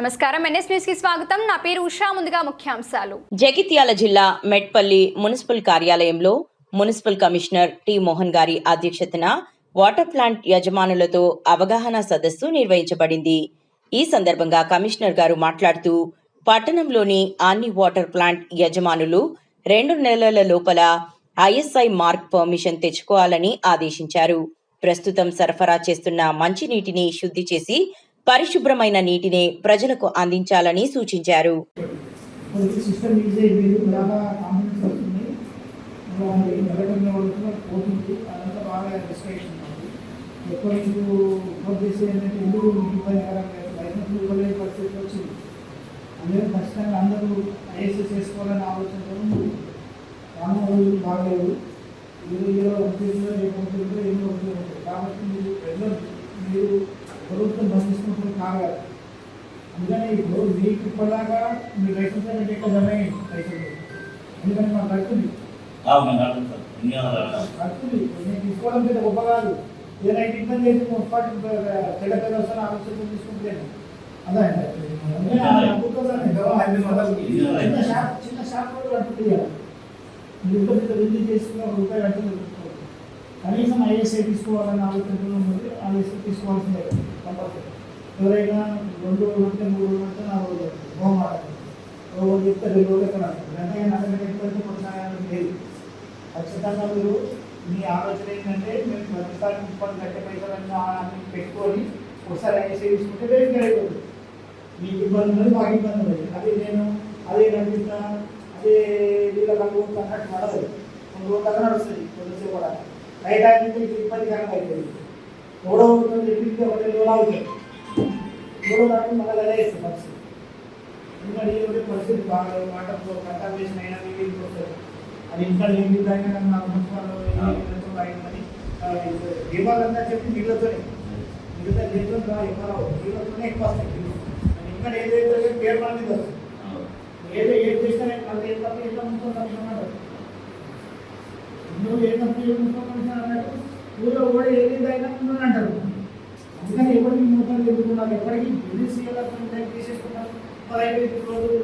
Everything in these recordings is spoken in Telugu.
నమస్కారం. ఎన్ఎస్ న్యూస్కి స్వాగతం. నా పేరు ఉషా. ముందుగా ముఖ్యాంశాలు. జగిత్యాల జిల్లా మెట్పల్లి మున్సిపల్ కార్యాలయంలో మున్సిపల్ కమిషనర్ టి మోహన్ గారి అధ్యక్షతన వాటర్ ప్లాంట్ యజమానులతో అవగాహన సదస్సు నిర్వహించబడింది. ఈ సందర్భంగా కమిషనర్ గారు మాట్లాడుతూ పట్టణంలోని అన్ని వాటర్ ప్లాంట్ యజమానులు రెండు నెలల లోపల ఐఎస్ఐ మార్క్ పర్మిషన్ తెచ్చుకోవాలని ఆదేశించారు. ప్రస్తుతం సరఫరా చేస్తున్న మంచినీటిని శుద్ధి చేసి పరిశుభ్రమైన నీటినే ప్రజలకు అందించాలని సూచించారు. ఎక్కువ ఎందుకు లేదు లైసెన్స్ ఇవ్వలేని పరిస్థితి వచ్చింది? అందరూ ఖచ్చితంగా అందరూ ఐఎస్ఎస్ చేసుకోవాలని ఆలోచనతో రాను రోజులు బాగలేవు రేపు కాబట్టి మీరు ప్రజలు మీరు ప్రభుత్వం కావాలి అందుకని ఇప్పుడు మీకు ఇప్పటిదాకా మీ లైసెన్స్ అనేది ఎక్కువ జమ అయ్యింది లైసెన్స్. ఎందుకంటే మాకు కడుతుంది కడుతుంది నేను తీసుకోవడం పెద్ద గొప్ప కాదు. ఏదైనా ఇబ్బంది అయితే మున్సిపాలిటీ పేరు వస్తాను ఆలోచన తీసుకుంటాను అదే చిన్న షాప్ చిన్న షాప్ కూడా కట్టుతుంది కదా మీరు ఇబ్బంది రిలీజ్ చేసుకున్న ఒక రూపాయి కట్టుతుంది కనీసం ఐఎస్ఐ తీసుకోవాలని ఉంది ఐఎస్ఐ తీసుకోవాల్సిందే. కంపల్సరీ. ఎవరైనా రెండు రోజులు ఉంటే మూడు రోజులు ఉంటే నాలుగు రోజులు హోమాట రోజు చెప్తే రెండు రోజులు ఎక్కడ వెంటనే నగరం ఎక్కువైతే కొనసాగాలని లేదు. ఖచ్చితంగా మీరు మీ ఆలోచన ఏంటంటే మేము ప్రతిసారి ముప్పై గంట పైసలన్నీ పెట్టుకొని ఒకసారి ఐఎస్ఐ తీసుకుంటే రేపు అయిపోతుంది మీకు ఇబ్బంది ఉన్నది మాకు ఇబ్బంది ఉన్నది. అదే నేను అదే నడిపిస్తా అదే వీళ్ళ కలుగు అన్నట్టు నడదు కొన్ని రోజులు నడుస్తుంది కొద్దిసేపు కూడా నైట్ అయితే మీకు ఇబ్బందికరంగా అయిపోయింది. మూడో రోజు చెప్పింది ఒకటి రోజులు అవుతుంది మూడో నాడు మళ్ళీ అదే పరిస్థితి. ఈ పరిస్థితి బాగా వాటర్తో కంటామినేషన్ అయినా వస్తుంది అది ఇంకా ఏం అయినా నా మున్సిపల్ అయిందని దీపాలంతా చెప్పి నీళ్ళతోనే మిగతా నీళ్ళతో ఎక్కువ నీళ్ళతోనే ఎక్కువ వస్తాయి. ఇంకా ఏదైతే పేరు మన మీద వస్తుంది. ఏదో ఏం చేసినా మళ్ళీ ఏం తప్ప ఎంత ఉంటుంది అన్నమాట నువ్వు ఏ తప్పు చేయకుండా అన్నట్టు ఊళ్ళో కూడా ఏది అయినా అంటారు. అందుకని ఎప్పటికీ మూతలు ఎదుర్కొన్నారు ఎప్పటికీ బిజినెస్ మరి ఐదు రోజులు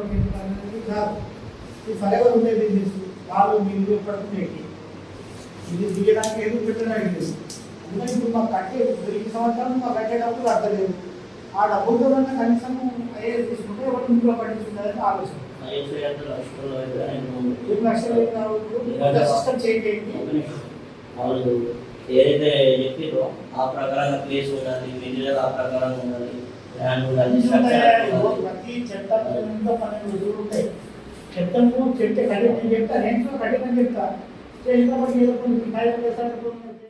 అనేది కాదు ఇది ఫరెవర్ ఉండే బిజినెస్ వాళ్ళు మీరు ఎప్పటికీ ఇది దిగడానికి ఎందుకు పెట్టడానికి లేదు అందుకని ఇప్పుడు మాకు కట్టే ఈ సంవత్సరం మాకు కట్టేటప్పుడు అర్థలేదు ఆ డబ్బులతో కనీసం ఐఏఎస్ తీసుకుంటే ఎవరు ఇంట్లో పట్టించుకుంటారని ఆలోచన. లక్షలు ఏం కావాలి సిస్టమ్ వాళ్ళు ఏదైతే చెప్పిరో ఆ ప్రకారంగా ప్లేస్ ఉండాలి మిడిల్ ఆ ప్రకారంగా ఉండాలి ల్యాండ్ ఉండాలి ప్రతి చట్టంలో పన్నెండు ఉంటాయి. చట్టము చెట్టు నేను చెప్తా నేను కడిగి చెప్తా చేసినప్పుడు